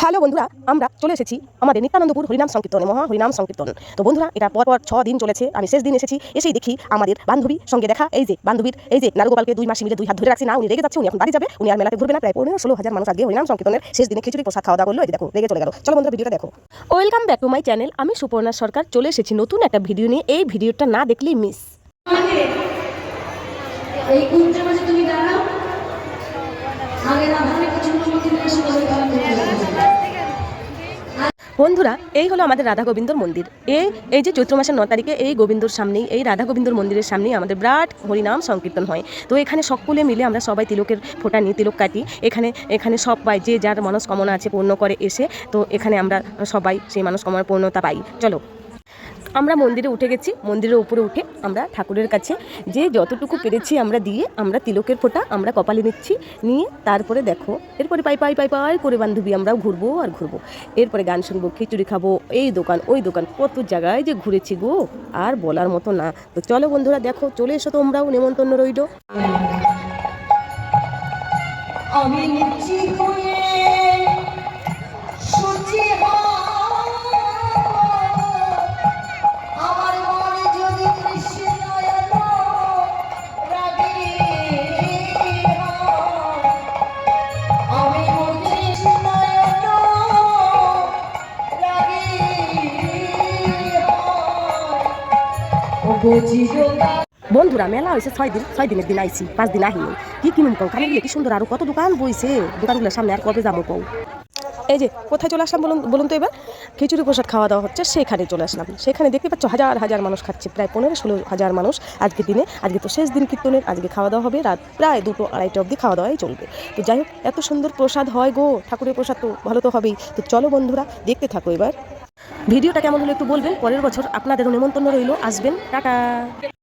Hello বন্ধুরা আমরা চলে এসেছি আমাদের নিত্যানন্দপুর হরিনাম সংকীর্তনে মহা হরিনাম সংকীর্তন। তো বন্ধুরা এটা পর পর ছ দিন চলেছে আমি শেষ দিন এসেছি এসেই দেখি আমাদের বান্ধবী সঙ্গে দেখা এই যে বান্ধবীর এই যে নারগোপালকে দুই মাসে মিলে দুই হাত ধরে রাখছি না উনি রেগে যাচ্ছে উনি এখন বাড়ি যাবে উনি আর মেলাতে ঘুরবে না প্রায় পনেরো ষোলো হাজার মানুষ আজকে হরিনাম সংকীর্তনের শেষ দিনে খিচুড়ি প্রসাদ খাওয়া দাওয়া করল এই দেখো রেগে চলে গেল। চলো বন্ধুরা ভিডিওটা দেখো। Welcome back to my channel আমি সুপর্ণা সরকার চলে এসেছি নতুন একটা ভিডিও নিয়ে এই ভিডিওটা না দেখলেই মিস। এই তুমি দাঁড়াও আগে বন্ধুরা, এই হলো আমাদের রাধা গোবিন্দর মন্দির। এই এই যে চৈত্র মাসের ন তারিখে এই গোবিন্দর সামনেই, এই রাধা গোবিন্দর মন্দিরের সামনেই আমাদের বিরাট হরিনাম সংকীর্তন হয়। তো এখানে সকলে মিলে আমরা সবাই তিলকের ফোটা নিই তিলক কাটি, এখানে এখানে সবাই যে যার মনস্কামনা আছে পূর্ণ করে এসে, তো এখানে আমরা সবাই সেই মনস্কামনার পূর্ণতা পাই। চলো। আমরা মন্দিরে উঠে গেছি, মন্দিরের উপরে উঠে আমরা ঠাকুরের কাছে যে যতটুকু পেরেছি আমরা দিয়ে আমরা তিলকের ফোঁটা আমরা কপালে নিচ্ছি, নিয়ে তারপরে দেখো, এরপরে পাই পাই পাই পাই করে বান্ধবী আমরাও ঘুরবো আর ঘুরবো। এরপরে গান শুনব, খিচুড়ি খাব, এই দোকান, ওই দোকান, কত জায়গায় যে ঘুরেছি গো, আর বলার মতো না। তো চলো বন্ধুরা দেখো, চলে এসো তোমরাও, নেমন্তন্ন রইল। আমি নিচ্ছি বন্ধুরা, মেলা হয়েছে ছয় দিন, ছয় দিনের দিন আইছি, পাঁচ দিন আহিনি কি কিনুন কও খালি কি সুন্দর আরও কত দোকান বইছে। দোকানগুলোর সামনে আর কবে যাব কও? এই যে, কোথায় চলে আসলাম বলুন বলুন তো এবার? খিচুড়ি প্রসাদ খাওয়া দাওয়া হচ্ছে, সেখানে চলে আসলাম। সেখানে দেখতে পাচ্ছ, হাজার হাজার মানুষ খাচ্ছে, প্রায় পনেরো ষোলো হাজার মানুষ আজকে দিনে। আজকে তো শেষ দিন কীর্তনের, আজকে খাওয়া দাওয়া হবে, রাত প্রায় দুটো আড়াইটা অবধি খাওয়া দাওয়াই চলবে। তো যাই হোক, এত সুন্দর প্রসাদ হয় গো, ঠাকুরের প্রসাদ তো ভালো তো হবেই। তো চলো বন্ধুরা, দেখতে থাকো এবার। ভিডিওটা কেমন হলো একটু বলবেন? পরের বছর আপনাদেরও নিমন্ত্রণ রইল। আসবেন। টাটা।